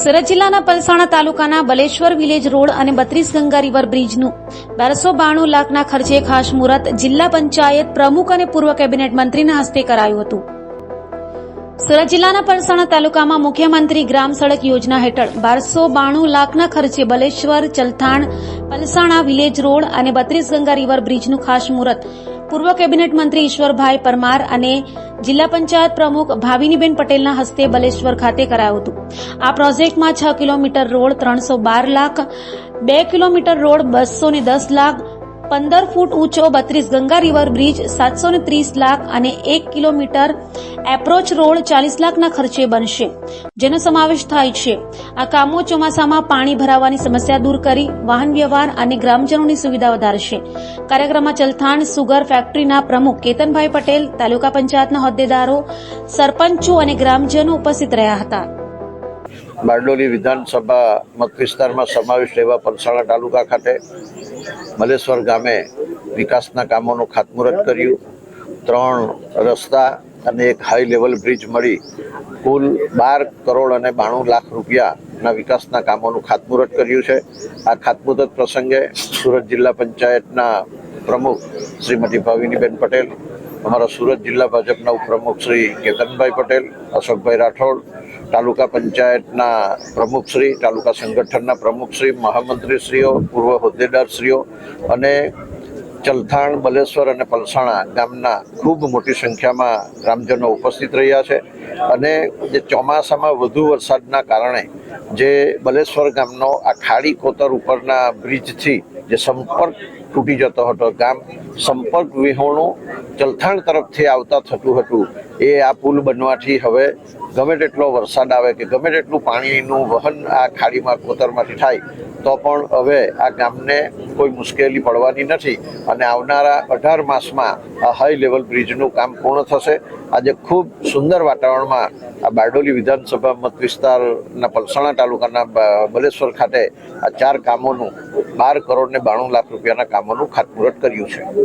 સુરત જિલ્લાના પલસાણા તાલુકાના Baleshwar village road અને બત્રીસ ગંગા રિવર બ્રિજનું બારસો બાણું લાખના ખર્ચે ખાસ મુહૂર્ત જિલ્લા પંચાયત પ્રમુખ અને પૂર્વ કેબિનેટ મંત્રીના હસ્તે કરાયું હતું. સુરત જિલ્લાના પલસાણા તાલુકામાં મુખ્યમંત્રી ગ્રામ સડક યોજના હેઠળ બારસો બાણું લાખના ખર્ચે બલેશ્વર, ચલથાણ, પલસાણા વિલેજ રોડ અને બત્રીસ ગંગા રિવર બ્રિજનું ખાસ મુહૂર્ત. પૂર્વ કેબિનેટ મંત્રી ઈશ્વરભાઈ પરમાર અને જિલ્લા પંચાયત પ્રમુખ ભાવિનીબેન પટેલના હસ્તે બલેશ્વર ખાતે કરાયું હતું. આ પ્રોજેક્ટમાં છ કિલોમીટર રોડ, ત્રણસો બાર લાખ, બે કિલોમીટર રોડ, બસો દસ લાખ પંદર ફૂટ ઊંચો બત્રીસ ગંગા રિવર બ્રિજ, સાતસો ને ત્રીસ લાખ અને એક કિલોમીટર એપ્રોચ રોડ ચાલીસ લાખના ખર્ચે બનશે. જેનો સમાવેશ થાય છે. આ કામો ચોમાસામાં પાણી ભરાવાની સમસ્યા દૂર કરી વાહન વ્યવહાર અને ગ્રામજનોની સુવિધા વધારશે. કાર્યક્રમમાં ચલથાણ, સુગર ફેક્ટરીના પ્રમુખ કેતનભાઈ પટેલ, તાલુકા પંચાયતના હોદ્દેદારો, સરપંચો અને ગ્રામજનો ઉપસ્થિત રહ્યા હતા. બારડોલી વિધાનસભા મત વિસ્તારમાં સમાવિષ્ટ એવા પલસાણા તાલુકા ખાતે મલેશ્વર ગામે વિકાસના કામોનું ખાતમુહૂર્ત કર્યું. ત્રણ રસ્તા અને એક હાઈ લેવલ બ્રિજ મળી. કુલ બાર કરોડ અને બાણું લાખ રૂપિયાના વિકાસના કામોનું ખાતમુહૂર્ત કર્યું છે. આ ખાતમુહૂર્ત પ્રસંગે સુરત જિલ્લા પંચાયતના પ્રમુખ શ્રીમતી ભાવિનીબેન પટેલ, અમારા સુરત જિલ્લા ભાજપના ઉપપ્રમુખ શ્રી કેતનભાઈ પટેલ, અશોકભાઈ રાઠોડ તાલુકા પંચાયતના પ્રમુખશ્રી તાલુકા સંગઠનના પ્રમુખશ્રી મહામંત્રીશ્રીઓ, પૂર્વ હોદ્દેદારશ્રીઓ અને ચલથાણ, બલેશ્વર અને પલસાણા ગામના ખૂબ મોટી સંખ્યામાં ગ્રામજનો ઉપસ્થિત રહ્યા છે. અને જે ચોમાસામાં વધુ વરસાદના કારણે જે બલેશ્વર ગામનો આ ખાડી કોતર ઉપરના બ્રિજથી જે સંપર્ક તૂટી જતો હતો, ગામ સંપર્ક વિહોણું ચલથાણ તરફથી આવતા થતું હતું. એ આ પુલ બનવાથી હવે ગમે તેટલો વરસાદ આવે કે ગમે તેટલું પાણીનું વહન આ ખાડીમાં કોતરમાંથી થાય, તો પણ હવે આ ગામને કોઈ મુશ્કેલી પડવાની નથી અને આવનારા અઢાર માસમાં આ હાઈ લેવલ બ્રિજનું કામ પૂર્ણ થશે. આજે ખૂબ સુંદર વાતાવરણમાં આ બારડોલી વિધાનસભા મત વિસ્તારના પલસાણા તાલુકાના બલેશ્વર ખાતે આ ચાર કામોનું બાર કરોડ ને બાણું લાખ રૂપિયાના કામોનું ખાતમુહૂર્ત કર્યું છે.